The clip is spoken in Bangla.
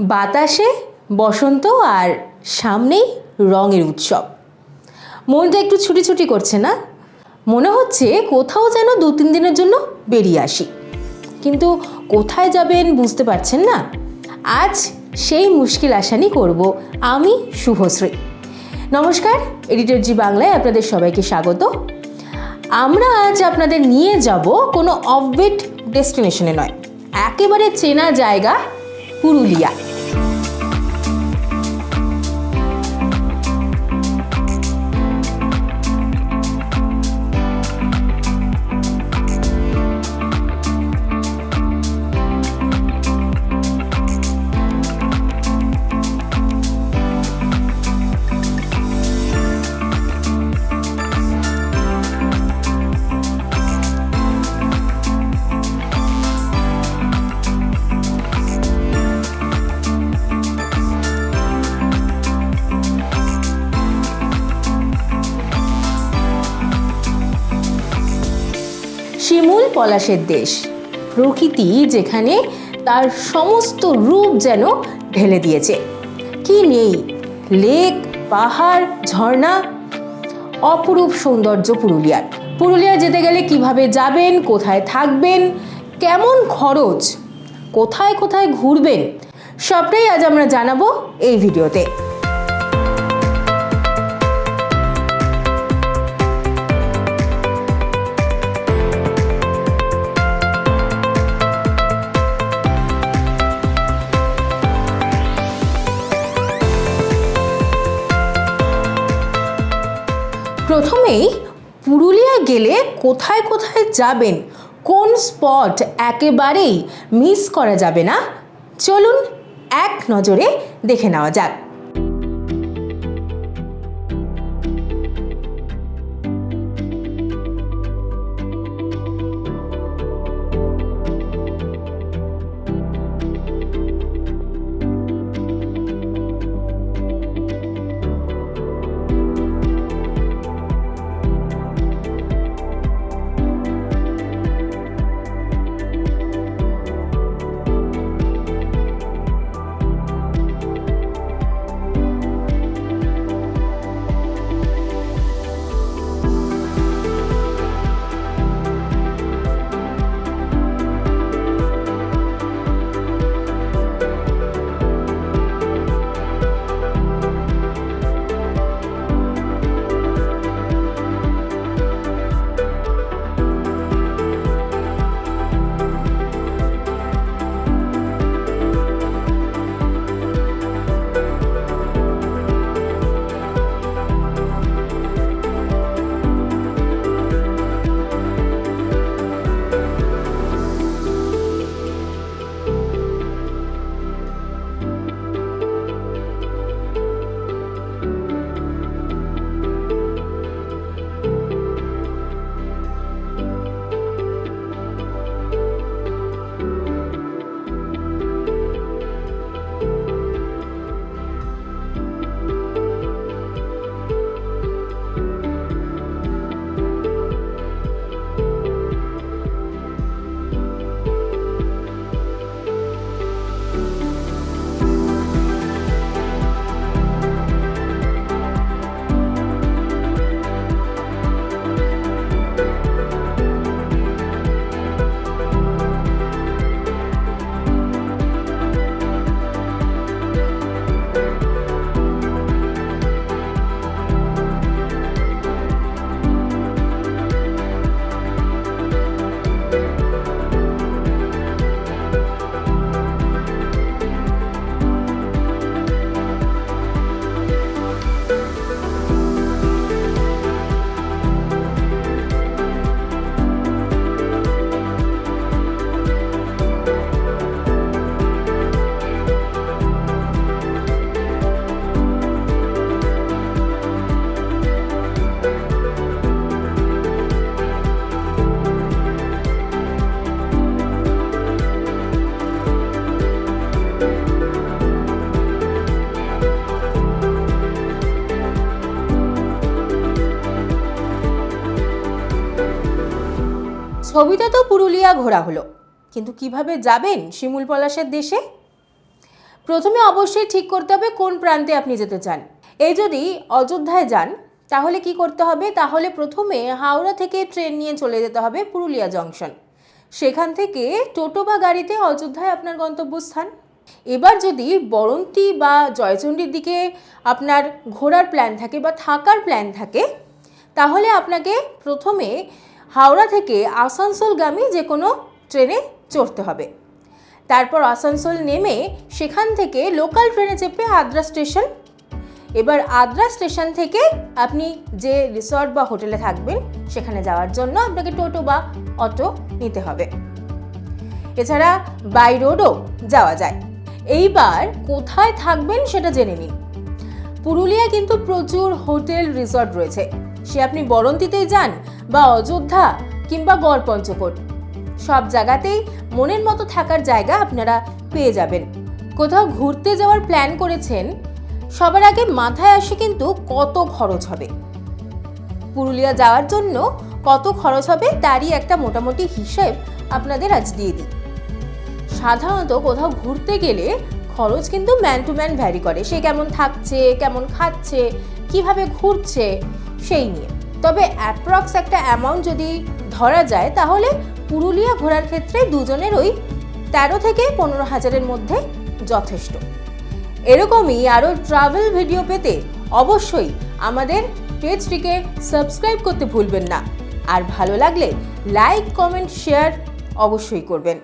বাতাসে, বসন্ত আর সামনেই রঙের উৎসব। মনটা একটু ছুটি ছুটি করছে না? মনে হচ্ছে কোথাও যেন দু তিন দিনের জন্য বেরিয়ে আসি। কিন্তু কোথায় যাবেন বুঝতে পারছেন না। আজ সেই মুশকিল আসানি করব আমি শুভশ্রী নমস্কার, এডিটর জি বাংলায় আপনাদের সবাইকে স্বাগত। আমরা আজ আপনাদের নিয়ে যাব কোনো অববিট ডেস্টিনেশনে নয়। একেবারে চেনা জায়গা পুরুলিয়া পলাশের দেশ। প্রকৃতি যেখানে তার সমস্ত রূপ যেন ঢেলে দিয়েছে। কি নেই? লেক, পাহাড়, ঝর্ণা, অপরূপ সৌন্দর্য পুরুলিয়ার। পুরুলিয়া যেতে গেলে কীভাবে যাবেন, কোথায় থাকবেন, কেমন খরচ, কোথায় কোথায় ঘুরবেন, সবটাই আজ আমরা জানাব এই ভিডিওতে। প্রথমেই পুরুলিয়া গেলে কোথায় কোথায় যাবেন, কোন স্পট একেবারেই মিস করা যাবে না, চলুন এক নজরে দেখে নেওয়া যাক। ছবিতে তো পুরুলিয়া ঘোরা হলো। কিন্তু কীভাবে যাবেন শিমুল পলাশের দেশে? প্রথমে অবশ্যই ঠিক করতে হবে কোন প্রান্তে আপনি যেতে চান। এই যদি অযোধ্যায় যান, তাহলে কি করতে হবে? তাহলে প্রথমে হাওড়া থেকে ট্রেন নিয়ে চলে যেতে হবে পুরুলিয়া জংশন। সেখান থেকে টোটো বা গাড়িতে অযোধ্যায় আপনার গন্তব্যস্থান। এবার যদি বরন্তি বা জয়চণ্ডীর দিকে আপনার ঘোরার প্ল্যান থাকে বা থাকার প্ল্যান থাকে, তাহলে আপনাকে প্রথমে হাওড়া থেকে আসানসোলগামী যে কোনো ট্রেনে চড়তে হবে। তারপর আসানসোল নেমে সেখান থেকে লোকাল ট্রেনে চেপে আদ্রা স্টেশন। এবার আদ্রা স্টেশন থেকে আপনি যে রিসর্ট বা হোটেলে থাকবেন, সেখানে যাওয়ার জন্য আপনাকে টোটো বা অটো নিতে হবে। এছাড়া বাই রোডও যাওয়া যায়। এইবার কোথায় থাকবেন সেটা জেনে নিন। পুরুলিয়ায় কিন্তু প্রচুর হোটেল রিসর্ট রয়েছে। সে আপনি বরন্তিতেই যান বা অযোধ্যা কিংবা গড়পঞ্চকোট সব জায়গাতেই মনের মতো থাকার জায়গা আপনারা পেয়ে যাবেন। কোথাও ঘুরতে যাওয়ার প্ল্যান করেছেন, সবার আগে মাথায় আসে কিন্তু কত খরচ হবে। পুরুলিয়া যাওয়ার জন্য কত খরচ হবে তারই একটা মোটামুটি হিসেব আপনাদের আজ দিয়ে দিই। সাধারণত কোথাও ঘুরতে গেলে খরচ কিন্তু ম্যান টু ম্যান ভ্যারি করে। সে কেমন থাকছে, কেমন খাচ্ছে, কীভাবে ঘুরছে সেই নিয়ে। তবে অ্যাপ্রক্স একটা অ্যামাউন্ট যদি ধরা যায়, তাহলে পুরুলিয়া ঘোরার ক্ষেত্রে দুজনের ওই তেরো থেকে পনেরো হাজারের মধ্যে যথেষ্ট। এরকমই আরও ট্রাভেল ভিডিও পেতে অবশ্যই আমাদের পেজটিকে সাবস্ক্রাইব করতে ভুলবেন না। আর ভালো লাগলে লাইক কমেন্ট শেয়ার অবশ্যই করবেন।